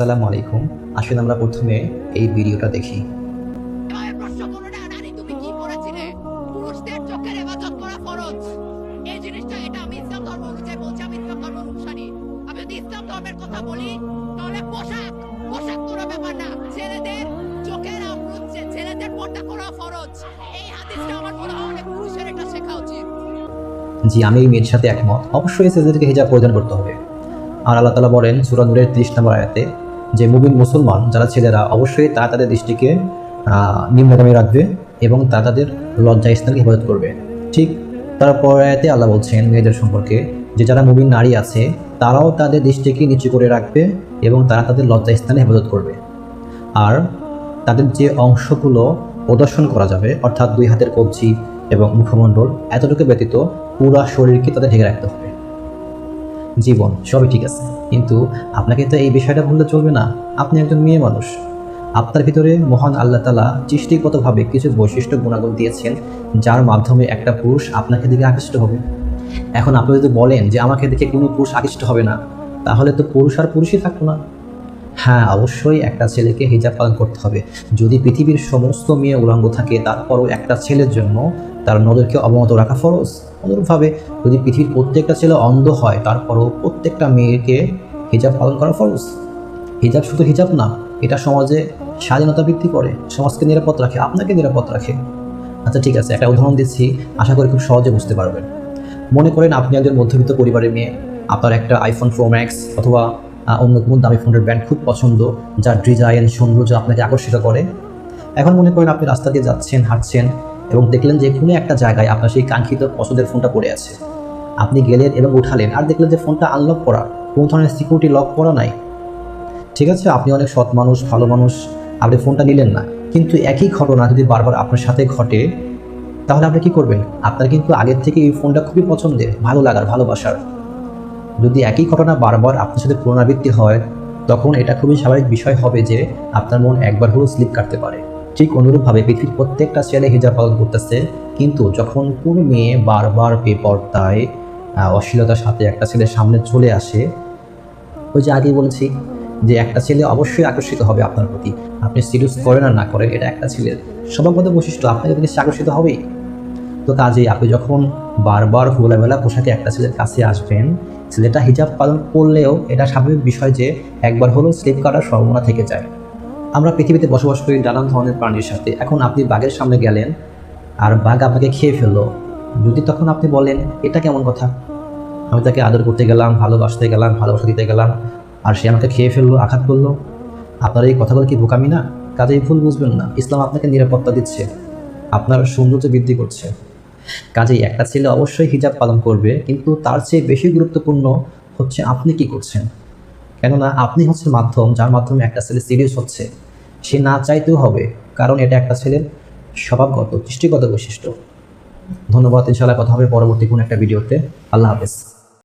আসসালামু আলাইকুম। আসলে আমরা প্রথমে এই ভিডিওটা দেখি। জি আমি এই মেয়ের সাথে একমত। অবশ্যই ছেলেদেরকে হিজাব পরিধান করতে হবে। আর আল্লাহ তালা বলেন সুরা নূরের ত্রিশ নম্বর আয়াতে যে মুবিন মুসলমান, যারা ছেলেরা, অবশ্যই তারা তাদের দৃষ্টিকে নিম্নগামী রাখবে এবং তারা তাদের লজ্জা স্থানকে হেফাজত করবে। ঠিক তারপর আয়াতে আল্লাহ বলছেন, মেয়েদের সম্পর্কে যে যারা মুবিন নারী আছে, তারাও তাদের দৃষ্টিকে নিচু করে রাখবে এবং তারা তাদের লজ্জা স্থানে হেফাজত করবে। আর তাদের যে অংশগুলো প্রদর্শন করা যাবে, অর্থাৎ দুই হাতের কবজি এবং মুখমণ্ডল, এতটুকু ব্যতীত পুরা শরীরকে তাদের ঢেকে রাখতে হবে। জীবন, সবই ঠিক আছে। কিন্তু আপনাকে তো এই বিষয়টা বললে চলবে না। আপনি একজন মেয়ে মানুষ। আপনার ভিতরে মহান আল্লাহ তালা সৃষ্টিগতভাবে কিছু বৈশিষ্ট্য, গুণাগুণ দিয়েছেন, যার মাধ্যমে একটা পুরুষ আপনাকে দিকে আকৃষ্ট হবে। এখন আপনি যদি বলেন যে আমাকে দেখে কোনো পুরুষ আকৃষ্ট হবে না, তাহলে তো পুরুষ আর পুরুষই থাকতো না। হ্যাঁ অবশ্যই একটা ছেলেকে হিজাব পালন করতে হবে। যদি পৃথিবীর সমস্ত মেয়ে উলঙ্গ থাকে, তারপরও একটা ছেলের জন্য তার নজরকে অবনত রাখা ফরজ। অনুরূপভাবে যদি পৃথিবীর প্রত্যেকটা ছেলে অন্ধ হয়, তারপরও প্রত্যেকটা মেয়েকে হিজাব পালন করা ফরজ। হিজাব শুধু হিজাব না, এটা সমাজে স্বাধীনতা বৃদ্ধি করে, সমাজকে নিরাপদ রাখে, আপনাকে নিরাপদ রাখে। আচ্ছা ঠিক আছে, একটা উদাহরণ দিচ্ছি, আশা করি খুব সহজে বুঝতে পারবেন। মনে করেন আপনি একজন মধ্যবিত্ত পরিবারের মেয়ে, আপনার একটা আইফোন প্রো ম্যাক্স অথবা অন্য কোনো দামি ফোনের ব্র্যান্ড খুব পছন্দ, যার ডিজাইন, সৌন্দর্য আপনাকে আকর্ষিত করে। এখন মনে করেন আপনি রাস্তা দিয়ে যাচ্ছেন, হাঁটছেন এবং দেখলেন যে কোনো একটা জায়গায় আপনার সেই কাঙ্ক্ষিত পছন্দের ফোনটা পড়ে আছে। আপনি গেলেন এবং উঠালেন আর দেখলেন যে ফোনটা আনলক করা, কোনো ধরনের সিকিউরিটি লক করা নাই। ঠিক আছে, আপনি অনেক সৎ মানুষ, ভালো মানুষ, আপনি ফোনটা নিলেন না। কিন্তু একই ঘটনা যদি বারবার আপনার সাথে ঘটে, তাহলে আপনি কি করবেন? আপনার কিন্তু আগের থেকে এই ফোনটা খুবই পছন্দের, ভালো লাগার, ভালোবাসার। যদি একই ঘটনা বারবার আপনার সাথে পুনরাবৃত্তি হয়, তখন এটা খুবই স্বাভাবিক বিষয় হবে যে আপনার মন একবার হলেও স্লিপ কাটতে পারে। ঠিক অনুরূপভাবে পৃথিবীর প্রত্যেকটা ছেলে হিজাব পালন করতেছে। কিন্তু যখন কোনো মেয়ে বারবার বেপর্দায় অশ্লীলতার সাথে একটা ছেলের সামনে চলে আসে, ওই যে আগেই বলেছি যে একটা ছেলে অবশ্যই আকর্ষিত হবে আপনার প্রতি। আপনি সিরিয়াস করেন আর না করেন, এটা একটা ছেলের স্বভাবগত বৈশিষ্ট্য। আপনাকে দেখে সে আকর্ষিত হবেই। তো কাজেই আপনি যখন বারবার খোলামেলা পোশাকে একটা ছেলের কাছে আসবেন, ছেলেটা হিজাব পালন করলেও এটা স্বাভাবিক বিষয় যে একবার হলেও স্লিপ কাটার সম্ভাবনা থেকে যায়। আমরা পৃথিবীতে বসবাস করি নানান ধরনের প্রাণীর সাথে। এখন আপনি বাঘের সামনে গেলেন আর বাঘ আপনাকে খেয়ে ফেলল। যদি তখন আপনি বলেন, এটা কেমন কথা? আমি তাকে আদর করতে গেলাম, ভালোবাসতে গেলাম, ভালোবাসা দিতে গেলাম, আর সে আমাকে খেয়ে ফেলল, আঘাত করল। আপনার এই কথাগুলো কি বোকামি না? কাজেই ভুল বুঝবেন না। ইসলাম আপনাকে নিরাপত্তা দিচ্ছে। আপনার সৌন্দর্য বৃদ্ধি করছে। কাজেই একটা ছেলে অবশ্যই হিজাব পালন করবে, কিন্তু তার চেয়ে বেশি গুরুত্বপূর্ণ হচ্ছে আপনি কি করছেন। কেননা আপনি হচ্ছে মাধ্যম, যার মাধ্যমে একটা ছেলে সিরিয়াস হচ্ছে। সে না চাইতেও হবে, কারণ এটা একটা ছেলের স্বভাবগত, দৃষ্টিগত বৈশিষ্ট্য। ধন্যবাদ, ইনশাআল্লাহ কথা হবে পরবর্তী কোনো একটা ভিডিওতে। আল্লাহ হাফেজ।